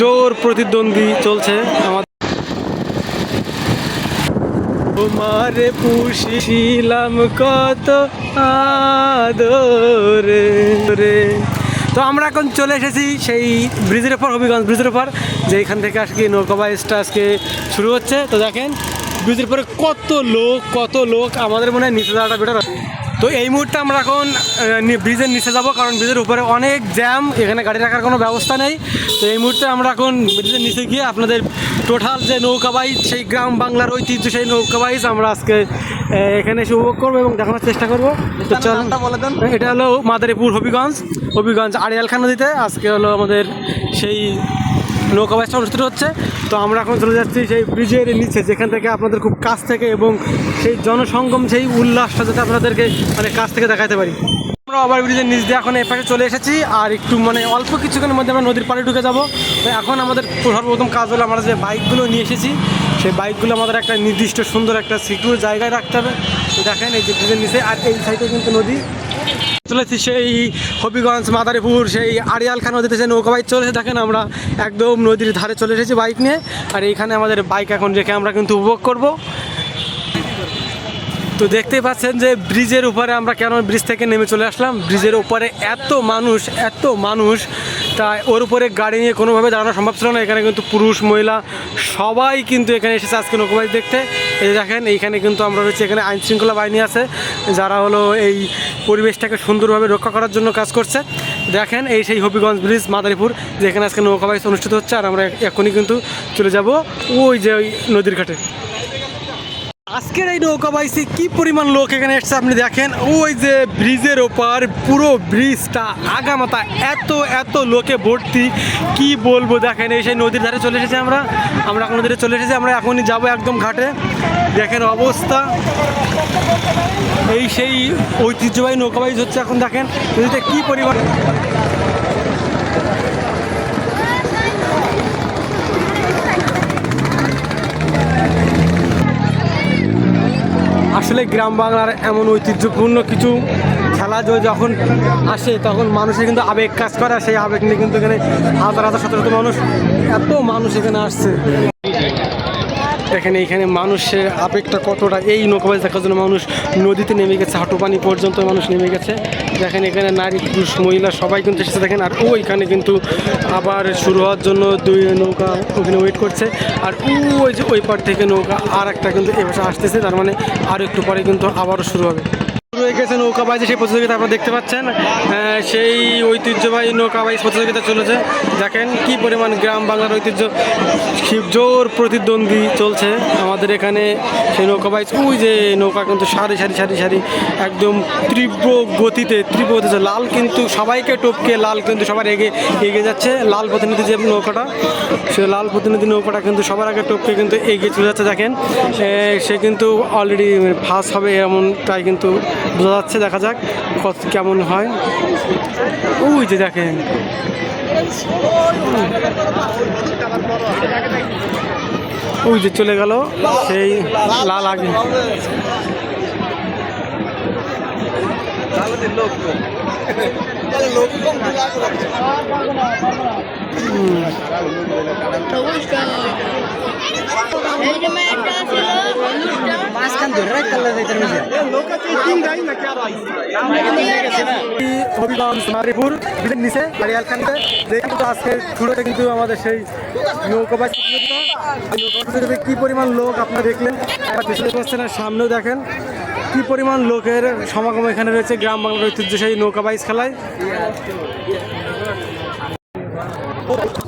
জোর প্রতিদ্বন্দ্বী চলছে আমাদের। তোমারে পুষিলাম কত আদরে। রে তো আমরা এখন চলে এসেছি সেই ব্রিজের ওপর, হবিগঞ্জ ব্রিজের ওপর, যে এখান থেকে আজকে নৌকা বাইসটা আজকে শুরু হচ্ছে। তো দেখেন, ব্রিজের পরে কত লোক কত লোক, আমাদের মনে হয় নিচে যাওয়াটা বেটার তো এই মুহূর্তে আমরা এখন ব্রিজের নিচে যাব কারণ ব্রিজের উপরে অনেক জ্যাম এখানে গাড়ি রাখার কোনো ব্যবস্থা নেই। তো এই মুহূর্তে আমরা এখন ব্রিজের নিচে গিয়ে আপনাদের টোটাল যে নৌকা বাইচ সেই গ্রাম বাংলার ঐতিহ্য সেই নৌকা বাইচ আমরা আজকে এখানে এসে উপভোগ করব এবং দেখানোর চেষ্টা করব। তো এটা হলো মাদারীপুর হবিগঞ্জ হবিগঞ্জ আড়িয়ালখান নদীতে। আজকে হলো আমাদের সেই নৌকা বাইচটা অনুষ্ঠিত হচ্ছে। তো আমরা এখন চলে যাচ্ছি সেই ব্রিজের নিচে, যেখান থেকে আপনাদের খুব কাছ থেকে এবং সেই জনসঙ্গম সেই উল্লাসটা যাতে আপনাদেরকে মানে কাছ থেকে দেখাতে পারি। আমরা ওভার ব্রিজের নিচ দিয়ে এখন এপাশে চলে এসেছি আর একটু মানে অল্প কিছুক্ষণের মধ্যে আমরা নদীর পাড়ে ঢুকে যাব। তো এখন আমাদের সর্বপ্রথম কাজ হলো আমরা যে বাইকগুলো নিয়ে এসেছি, সেই বাইকগুলো আমাদের একটা নির্দিষ্ট সুন্দর একটা সিকিউর জায়গায় রাখতে হবে। দেখেন এই যে ব্রিজের নিচে আর এই সাইডে কিন্তু নদী। চলেছি সেই হবিগঞ্জ, মাদারীপুর, সেই আড়িয়ালখান নদীতে যে নৌকা বাইক চলেছে, দেখেন আমরা একদম নদীর ধারে চলে এসেছি বাইক নিয়ে। আর এইখানে আমাদের বাইক এখন রেখে আমরা কিন্তু উপভোগ করব। তো দেখতেই পাচ্ছেন যে ব্রিজের উপরে আমরা কেন ব্রিজ থেকে নেমে চলে আসলাম? ব্রিজের উপরে এত মানুষ এত মানুষ তা ওর উপরে গাড়ি নিয়ে কোনোভাবে দাঁড়ানো সম্ভব ছিল না। এখানে কিন্তু পুরুষ, মহিলা সবাই কিন্তু এখানে এসেছে আজকে নৌকা নৌকোবাইজ দেখতে। এই দেখেন, এইখানে কিন্তু আমরা রয়েছে, এখানে আইন শৃঙ্খলা বাহিনী আছে, যারা হলো এই পরিবেশটাকে সুন্দরভাবে রক্ষা করার জন্য কাজ করছে। দেখেন, এই সেই হবিগঞ্জ ব্রিজ, মাদারীপুর, যেখানে আজকে নৌকা বাইস অনুষ্ঠিত হচ্ছে, আর আমরা এখনই কিন্তু চলে যাব ওই যে ওই নদীর ঘাটে। আজকের এই নৌকা বাইসে কি পরিমাণ লোক এখানে এসছে আপনি দেখেন? ওই যে ব্রিজের ওপার, পুরো ব্রিজটা আগামাতা এত এত লোকে ভর্তি। কি বলব দেখেন, এই সেই নদীর ধারে চলে এসেছি আমরা। আমরা এখন নদীতে চলে এসেছি, আমরা এখনই যাব একদম ঘাটে। দেখেন অবস্থা। এই সেই ঐতিহ্যবাহী নৌকা বাইজ হচ্ছে এখন দেখেন। নদীতে কি পরিমাণ আসলে গ্রাম বাংলার এমন ঐতিহ্যপূর্ণ কিছু খেলা যখন আসে, তখন মানুষের কিন্তু আবেগ কাজ করে। সেই আবেগ নিয়ে কিন্তু এখানে হাজার হাজার শত শত মানুষ, এত মানুষ এখানে আসছে। এখানে এইখানে মানুষের আবেগটা কতটা, এই নৌকাবাজ দেখার জন্য মানুষ নদীতে নেমে গেছে হাঁটু পানি পর্যন্ত মানুষ নেমে গেছে। দেখেন এখানে নারী, পুরুষ, মহিলা সবাই কিন্তু এসেছে, দেখেন, আর ও ওইখানে কিন্তু আবার শুরু হওয়ার জন্য দুই নৌকা ওখানে ওয়েট করছে। আর ওই যে ওই পার থেকে নৌকা আর একটা কিন্তু এভাবে আসতেছে, তার মানে আর একটু পরে কিন্তু আবারও শুরু হবে। শুরু হয়ে গেছে নৌকাবাজি সেই প্রতিযোগিতা আপনারা দেখতে পাচ্ছেন। সেই ঐতিহ্যবাহী নৌকাবাইজ প্রতিযোগিতা চলেছে। দেখেন কি পরিমাণ গ্রাম বাংলার ঐতিহ্য। জোর প্রতিদ্বন্দ্বী চলছে আমাদের এখানে। সেই নৌকাবাইজ ওই যে নৌকা কিন্তু সারি সারি সারি সারি, একদম তীব্র গতিতে তীব্র গতিতে, লাল কিন্তু সবাইকে টপকে, লাল কিন্তু সবার এগে, এগিয়ে যাচ্ছে। লাল প্রতিনিধি যে নৌকাটা, সে লাল প্রতিনিধি নৌকাটা কিন্তু সবার আগে টপকে কিন্তু এগিয়ে চলে যাচ্ছে। দেখেন সে কিন্তু অলরেডি ফার্স্ট হবে এমনটাই কিন্তু বোঝা যাচ্ছে, দেখা যাক কত কেমন হয়। ওই যে দেখেন। ওই যে চলে গেল সেই লাল আগে। এই কিন্তু আমাদের সেই নৌকা প্রতিযোগিতায় কী পরিমাণ লোক আপনারা দেখলেন পিছনে সামনেও দেখেন কি পরিমাণ লোকের সমাগম এখানে রয়েছে গ্রাম বাংলার ঐতিহ্য সেই নৌকাবাইজ খেলায় 都在